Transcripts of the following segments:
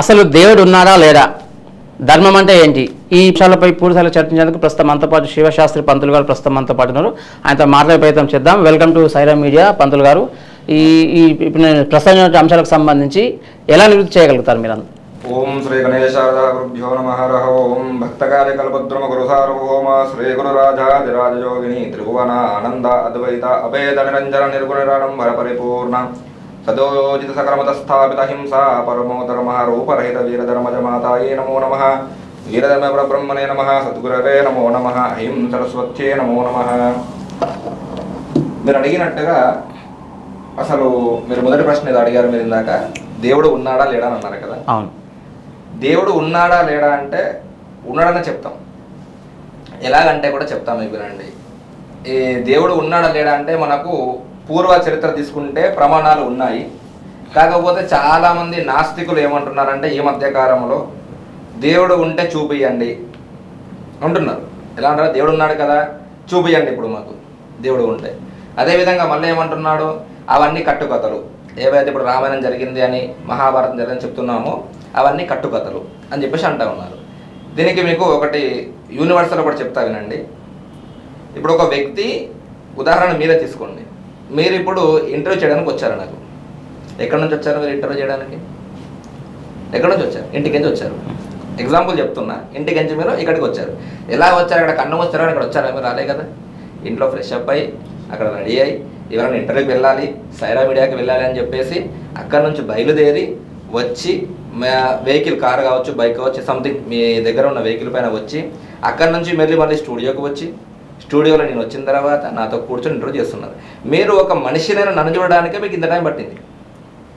అసలు దేవుడు ఉన్నాడా లేడా? ధర్మం అంటే ఏంటి? ఈ విషయాలపై పూర్తిగా చర్చించేందుకు ప్రస్తుతం మనతో పాటు శివశాస్త్రి పంతులు గారు ప్రస్తుతం మనతో పాటు ఉన్నారు. ఆయనతో మాట్లాడే ప్రయత్నం చేద్దాం. Welcome to Saira media Pantulu గారు. ఈ ఈ ఇప్పుడు నేను ప్రస్తుతం అంశాలకు సంబంధించి ఎలా నివృత్తి చేయగలుగుతారు మీరు? ఓం శ్రీ గణేశారద నమ. హర ఓం భక్తకార్య కల్పద్రుమ గురు శ్రీ గురురాజాదిరాజయోగిని త్రిభువన ఆనంద అద్వైత అభేద నిరంజన నిర్గుణరాడంబర పరిపూర్ణ సదోజిత సకలమత స్థాపిత హింస పరమోధర్మ రూపరహిత వీరధర్మజ మాతాయే నమో నమ. వీరధర్మ పరబ్రహ్మణే నమ. సద్గురవే నమో నమ. ఐం సరస్వత్యే నమో నమ. మీరు అడిగినట్టుగా అసలు మీరు మొదటి ప్రశ్న ఏదో అడిగారు మీరు ఇందాక. దేవుడు ఉన్నాడా లేడా అని అన్నారు కదా? అవును. దేవుడు ఉన్నాడా లేడా అంటే ఉన్నాడని చెప్తాం. ఎలాగంటే కూడా చెప్తాం మీకు వినండి ఈ దేవుడు ఉన్నాడా లేడా అంటే మనకు పూర్వ చరిత్ర తీసుకుంటే ప్రమాణాలు ఉన్నాయి. కాకపోతే చాలామంది నాస్తికులు ఏమంటున్నారంటే ఈ మధ్య కాలంలో దేవుడు ఉంటే చూపియండి అంటున్నారు. ఎలా అంటారు? దేవుడు ఉన్నాడు కదా చూపియండి ఇప్పుడు మాకు. దేవుడు ఉంటే. అదేవిధంగా మళ్ళీ ఏమంటున్నాడు? అవన్నీ కట్టుకథలు. ఏవైతే ఇప్పుడు రామాయణం జరిగింది అని మహాభారతం జరిగిందని చెప్తున్నామో అవన్నీ కట్టుకథలు అని చెప్పేసి అంటూ ఉన్నారు. దీనికి మీకు ఒకటి యూనివర్సల్ ఒకటి చెప్తా వినండి. ఇప్పుడు ఒక వ్యక్తి ఉదాహరణ మీరే తీసుకోండి. మీరు ఇప్పుడు ఇంటర్వ్యూ చేయడానికి వచ్చారు నాకు? ఎక్కడి నుంచి వచ్చారు మీరు ఇంటర్వ్యూ చేయడానికి? ఎక్కడి నుంచి వచ్చారు? ఇంటికి నుంచి వచ్చారు. ఎగ్జాంపుల్ చెప్తున్నా. ఇంటికి నుంచి మీరు ఇక్కడికి వచ్చారు. ఎలా వచ్చారు? అక్కడ కన్ను వచ్చారో ఇక్కడ వచ్చారా? మీరు రాలే కదా. ఇంట్లో ఫ్రెష్ అప్ అయ్యి అక్కడ రెడీ అయ్యి ఎవరైనా ఇంటర్వ్యూకి వెళ్ళాలి సైరా మీడియాకి వెళ్ళాలి అని చెప్పేసి అక్కడ నుంచి బయలుదేరి వచ్చి వెహికల్ కార్ కావచ్చు బైక్ కావచ్చు సంథింగ్ మీ దగ్గర ఉన్న వెహికల్ పైన వచ్చి అక్కడ నుంచి మళ్ళీ మళ్ళీ స్టూడియోకి వచ్చి స్టూడియోలో నేను వచ్చిన తర్వాత నాతో కూర్చొని ఇంటర్వ్యూ చేస్తున్నారు. మీరు ఒక మనిషినైనా నన్ను చూడడానికే మీకు ఇంత టైం పట్టింది.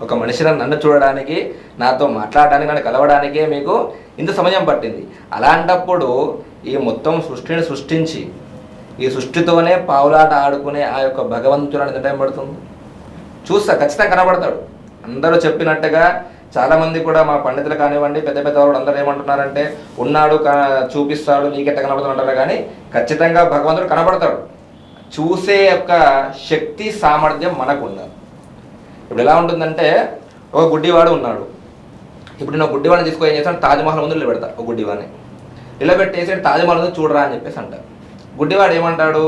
ఒక మనిషిని నన్ను చూడడానికి నాతో మాట్లాడడానికి నన్ను కలవడానికే మీకు ఇంత సమయం పట్టింది. అలాంటప్పుడు ఈ మొత్తం సృష్టిని సృష్టించి ఈ సృష్టితోనే పావులాట ఆడుకునే ఆ యొక్క భగవంతుడు ఎంత టైం పడుతుంది? చూస్తా ఖచ్చితంగా కనబడతాడు. అందరూ చెప్పినట్టుగా చాలా మంది కూడా మా పండితులు కానివ్వండి పెద్ద పెద్ద వాళ్ళు అందరూ ఏమంటున్నారంటే ఉన్నాడు చూపిస్తాడు నీకెట్ట కనబడుతుంది కానీ ఖచ్చితంగా భగవంతుడు కనబడతాడు. చూసే యొక్క శక్తి సామర్థ్యం మనకు ఉన్నది ఇప్పుడు ఎలా ఉంటుందంటే ఒక గుడ్డివాడు ఉన్నాడు. ఇప్పుడు నేను ఒక గుడ్డివాడిని తీసుకొని ఏం చేస్తాను? తాజ్మహల్ ముందు నిలబెడతా ఒక గుడ్డివాడిని. నిలబెట్టేసి తాజ్మహల్ ముందు చూడరా అని చెప్పేసి అంటారు గుడ్డివాడు ఏమంటాడు?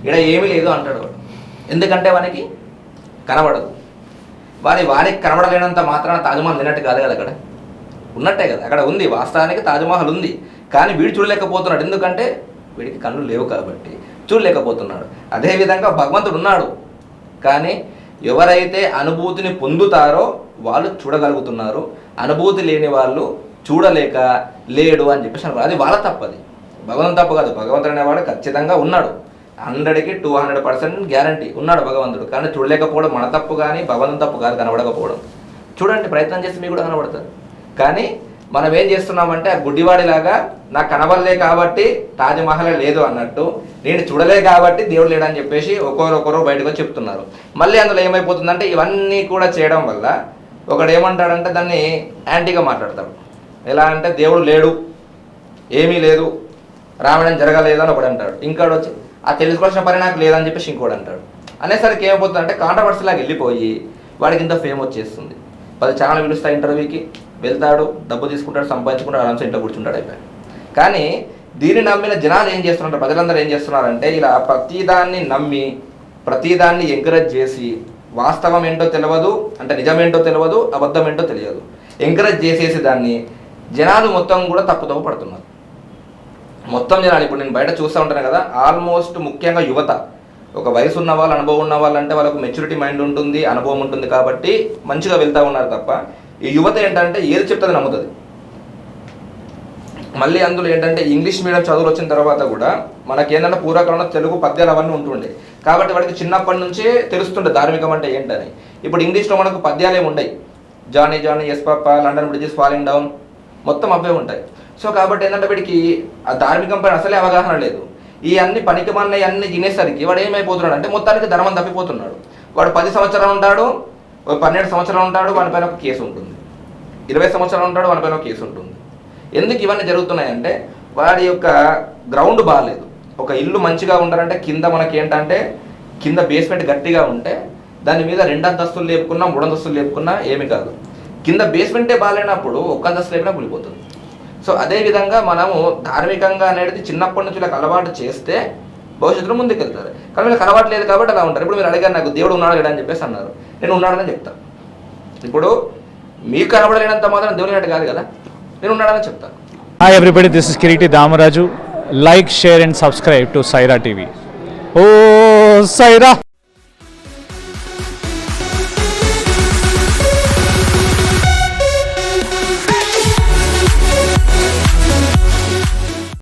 ఇక్కడ ఏమీ లేదు అంటాడు. ఎందుకంటే వానికి కనబడదు. వారి వారికి కనబడలేనంత మాత్రాన తాజ్మహల్ తిన్నట్టు కాదు కదా అక్కడ? ఉన్నట్టే కదా. అక్కడ ఉంది వాస్తవానికి తాజ్మహల్ ఉంది. కానీ వీడు చూడలేకపోతున్నాడు. ఎందుకంటే వీడికి కళ్ళు లేవు కాబట్టి చూడలేకపోతున్నాడు. అదేవిధంగా భగవంతుడు ఉన్నాడు. కానీ ఎవరైతే అనుభూతిని పొందుతారో వాళ్ళు చూడగలుగుతున్నారు. అనుభూతి లేని వాళ్ళు చూడలేక లేడు అని చెప్పేసి అది వాళ్ళ తప్పది. భగవంతు తప్పు కాదు. భగవంతుడు అనేవాడు ఖచ్చితంగా ఉన్నాడు. హండ్రెడ్కి టూ హండ్రెడ్ పర్సెంట్ గ్యారంటీ ఉన్నాడు భగవంతుడు. కానీ చూడలేకపోవడం మన తప్పు కానీ భగవంతుని తప్పు కాదు కనబడకపోవడం. చూడండి ప్రయత్నం చేస్తే మీకు కూడా కనబడతారు. కానీ మనం ఏం చేస్తున్నామంటే ఆ గుడ్డివాడిలాగా నాకు కనబడలే కాబట్టి తాజ్మహల్ లేదు అన్నట్టు నేను చూడలే కాబట్టి దేవుడు లేడని చెప్పేసి ఒకరొకరు బయటకు చెప్తున్నారు. మళ్ళీ అందులో ఏమైపోతుందంటే ఇవన్నీ కూడా చేయడం వల్ల ఒకడు ఏమంటాడంటే దాన్ని యాంటీగా మాట్లాడతాడు. ఎలా అంటే దేవుడు లేడు ఏమీ లేదు రావడం జరగలేదు అని ఒకడు అంటాడు ఇంకోటి వచ్చి ఆ తెలుసుకోవాల్సిన పని నాకు లేదని చెప్పేసి ఇంకోటి అంటాడు. అనేసరికి ఏమైపోతుంది అంటే కాంట్రవర్సీలాగా వెళ్ళిపోయి వాడికి ఇంత ఫేమ్ వచ్చేస్తుంది. పది ఛానల్ పిలుస్తా ఇంటర్వ్యూకి వెళ్తాడు డబ్బు తీసుకుంటాడు సంపాదించుకుంటాడు ఆరామ్స్ ఇంట్లో కూర్చుంటాడు అయిపోయి కానీ దీన్ని నమ్మిన జనాలు ఏం చేస్తున్నారు? ప్రజలందరూ ఏం చేస్తున్నారంటే ఇలా ప్రతిదాన్ని నమ్మి ప్రతిదాన్ని ఎంకరేజ్ చేసి వాస్తవం ఏంటో తెలియదు అంటే నిజమేంటో తెలియదు అబద్ధం ఏంటో తెలియదు. ఎంకరేజ్ చేసేసి దాన్ని జనాలు మొత్తం కూడా తప్పుదోవ పడుతున్నారు. మొత్తం జనాలు ఇప్పుడు నేను బయట చూస్తూ ఉంటాను కదా ఆల్మోస్ట్ ముఖ్యంగా యువత. ఒక వయసు ఉన్న వాళ్ళు అనుభవం ఉన్న వాళ్ళంటే వాళ్ళకు మెచ్యూరిటీ మైండ్ ఉంటుంది అనుభవం ఉంటుంది కాబట్టి మంచిగా వెళ్తూ ఉన్నారు తప్ప ఈ యువత ఏంటంటే ఏది చెప్తుంది నమ్ముతుంది. మళ్ళీ అందులో ఏంటంటే ఇంగ్లీష్ మీడియం చదువులు వచ్చిన తర్వాత కూడా మనకి ఏంటంటే పూర్వకాలంలో తెలుగు పద్యాలు అవన్నీ ఉంటుండే. కాబట్టి వాడికి చిన్నప్పటి నుంచే తెలుస్తుండే ధార్మికం అంటే ఏంటని. ఇప్పుడు ఇంగ్లీష్లో మనకు పద్యాలే ఉండయి. Johnny Johnny yes papa London bridges falling down మొత్తం అవే ఉంటాయి. సో కాబట్టి ఏంటంటే వీడికి ఆ ధార్మికం పైన అసలే అవగాహన లేదు. ఈ అన్ని పనికి మన్నవి అన్ని తినేసరికి వాడు ఏమైపోతున్నాడు అంటే మొత్తానికి ధర్మం తప్పిపోతున్నాడు. వాడు పది సంవత్సరాలు ఉంటాడు పన్నెండు సంవత్సరాలు ఉంటాడు వాని పైన ఒక కేసు ఉంటుంది. ఇరవై సంవత్సరాలు ఉంటాడు వాని పైన ఒక కేసు ఉంటుంది. ఎందుకు ఇవన్నీ జరుగుతున్నాయంటే వాడి యొక్క గ్రౌండ్ బాగాలేదు ఒక ఇల్లు మంచిగా ఉండాలంటే కింద మనకి ఏంటంటే కింద బేస్మెంట్ గట్టిగా ఉంటే దాని మీద రెండు అంతస్తులు లేపుకున్నా మూడు అంతస్తులు లేపుకున్నా ఏమి కాదు. కింద బేస్మెంటే బాగాలేనప్పుడు ఒక్క అంతస్తు లేపినా కూలిపోతుంది. సో అదే విధంగా మనము ధార్మికంగా అనేది చిన్నప్పటి నుంచి వీళ్ళకి అలవాటు చేస్తే భవిష్యత్తులో ముందుకు వెళ్తారు కానీ వీళ్ళకి అలవాటు లేదు కాబట్టి అలా ఉంటారు. ఇప్పుడు మీరు అడిగారు నాకు దేవుడు ఉన్నాడు లేడని అని చెప్పేసి అన్నారు. నేను ఉన్నాడని చెప్తాను ఇప్పుడు మీకు కనబడలేనంత మాత్రం దేవుడు అంటే కాదు కదా. నేను ఉన్నాడని చెప్తాను hi everybody this is Kireeti Damaraju like share and subscribe to Saira TV oh Sye Raa